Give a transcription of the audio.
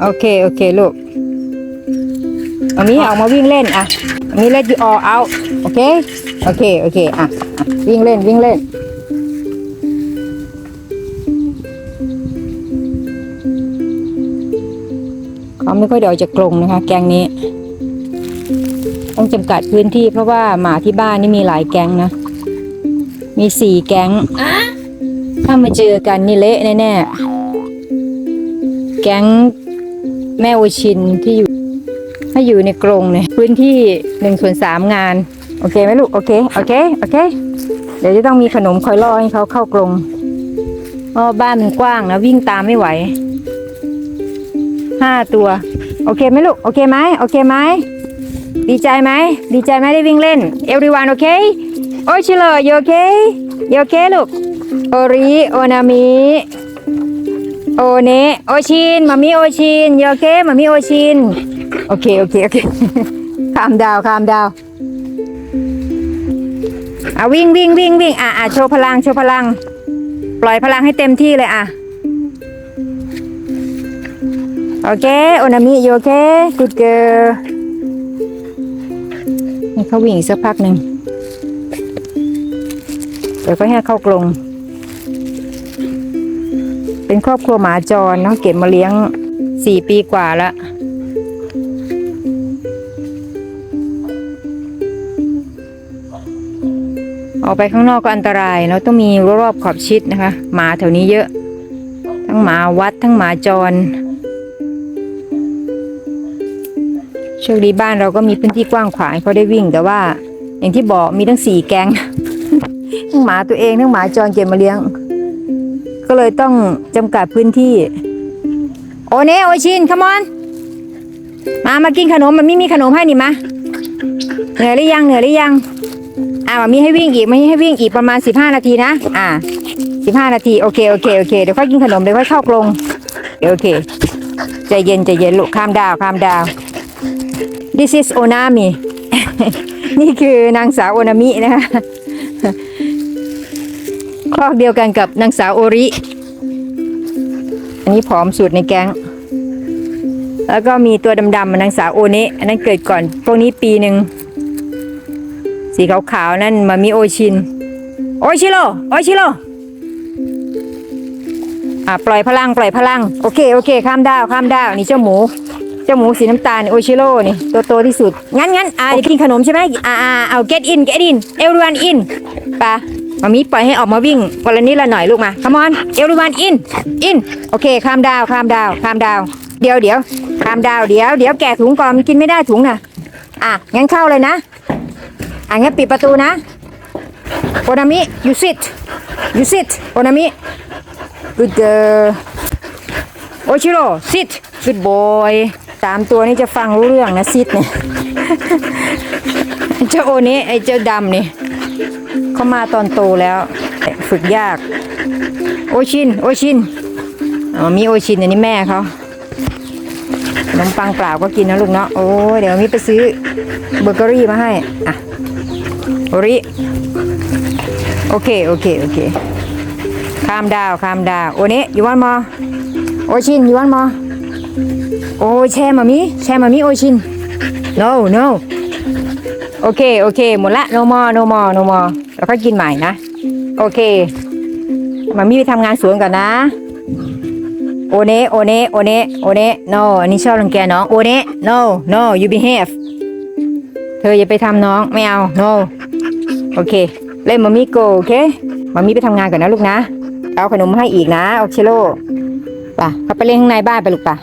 โอเค โอเค ลูกอันนี้ออกมาวิ่งเล่นอะอันนี้ let you all out โอเค โอเค โอเคอะอะ วิ่งเล่น วิ่งเล่น เขาไม่ค่อยเดออกจากกรงนะคะ แกงนี้ ต้องจำกัดพื้นที่เพราะว่าหมาที่บ้านนี่มีหลายแก๊งนะ มีสี่แก๊ง ถ้ามาเจอกันนี่เละแน่ๆ แก๊ง แม่โอชินที่อยู่ถ้อยู่ในกรงเนี่ยพื้นที่หนึ่งส่วนสามงาน โอเคไหมลูก โอเค โอเค โอเค เดี๋ยวจะต้องมีขนมคอยล่อให้เขาเข้ากรงเพราะบ้านมันกว้างนะวิ่งตามไม่ไหวห้าตัว โอเคไหมลูก โอเคไหมโอเคไหมดีใจไหมดีใจไหมได้วิ่งเล่น everyone โอเคโอชิโร่ยโอเคยโอเคลูกโอริโอนามิ โอเนโอชินมามิโอชินโอเคมามิโอชินโอเคโอเคโอเคคามดาวคามดาวอะวิ่งวิ่งวิ่งวิ่งอะอะโชว์พลังโชว์พลัง ปล่อยพลังให้เต็มที่เลยอะโอเคโอนามิโอเค good girl ให้เขาวิ่งอีกสักพักหนึ่งเดี๋ยวก็ให้เข้ากรง เป็นครอบครัวหมาจรเนาะเก็บมาเลี้ยงสี่ปีกว่าล้วออกไปข้างนอกก็อันตรายเราต้องมีรอบๆขอบชิดนะคะ หมาแถวนี้เยอะ ทั้งหมาวัดทั้งหมาจรโชคดีบ้านเราก็มีพื้นที่กว้างขวางเขาได้วิ่งแต่ว่า อย่างที่บอกมีทั้งสี่แก๊งทั้งหมาตัวเองทั้งหมาจรเก็บมาเลี้ยง ก็เลยต้องจำกัดพื้นที่ โอเนโอชิน come on มามากินขนมมันไม่มีขนมให้นี่มาเหนื่อยหรือยังเหนื่อยหรือยัง อ่ามันมีให้วิ่งอีกไม่ให้วิ่งอีกประมาณ15นาทีนะ อ่า15นาทีโอเคโอเคโอเคเดี๋ยวค่อยกินขนมเดี๋ยวค่อยเข้ากรงโอเคใจเย็นใจเย็นลูกข้ามดาวข้ามดาว this is onami นี่คือนางสาวโอนามินะคะ ครอกเดียวกันกับนางสาวโอริ อันนี้ผอมสุดในแก๊ง แล้วก็มีตัวดำๆนางสาวโอเนะอันนั้นเกิดก่อน พวกนี้ปีหนึ่ง สีขาวๆนั่นมามิโอชิน โอชิโร่โอชิโร่อะปล่อยพลังปล่อยพลัง โอเคโอเค ข้ามดาวข้ามดาวนี่เจ้าหมู เจ้าหมูสีน้ำตาลโอชิโร่นี่ตัวโตที่สุด งั้นงั้นอ่าจะกินขนมใช่ไหมอ่าอ่าเอา get in get in everyone in ไปะ มามีปล่อยให้ออกมาวิ่งวันละนิดละหน่อยลูกมา come on everyone in in โอเคข้ามดาวข้ามดาวข้ามดาวเดี๋ยวเดี๋ยวข้ามดาวเดี๋ยวเดี๋ยวแกะถุงก่อนมันกินไม่ได้ถุงน่ะอะงั้นเข้าเลยนะอะงั้นปิดประตูนะโอนามิ you sit you sit โอนามิ good girl โอชิโร่ sit good boy สามตัวนี้จะฟังรู้เรื่องนะซิดเนี่ยเจ้าโอนี้ไอ้เจ้าดำนี่ เขามาตอนโตแล้ว ฝึกยาก โอชิน โอชินอ๋อมีโอชินอันนี้แม่เขาขนมปังเปล่าก็กินนะลูกเนาะโอ้เดี๋ยวมีไปซื้อเบเกอรี่มาให้อะโอริโอเคโอเคโอเคคามดาวคามดาวโอเนี้ยูวันมอโอชินยูวันมอโอ้แช่มามิแช่มามิโอชิน no no โอเค โอเค หมดละ no more no more no more แล้วก็กินใหม่นะ โอเค มามิไปทำงานสวนก่อนนะ โอเนะโอเนะโอเนะโอเนะ no อันนี้ชอบรังแกน้อง โอเนะ no no you behave เธออย่าไปทำน้อง ไม่เอา no โอเค เล่นมามิโกโอเคมามิไปทำงานก่อนนะลูกนะ เอาขนมให้อีกนะ โอเคโลป่ะเขาไปเล่นข้างในบ้านไปลูกป่ะ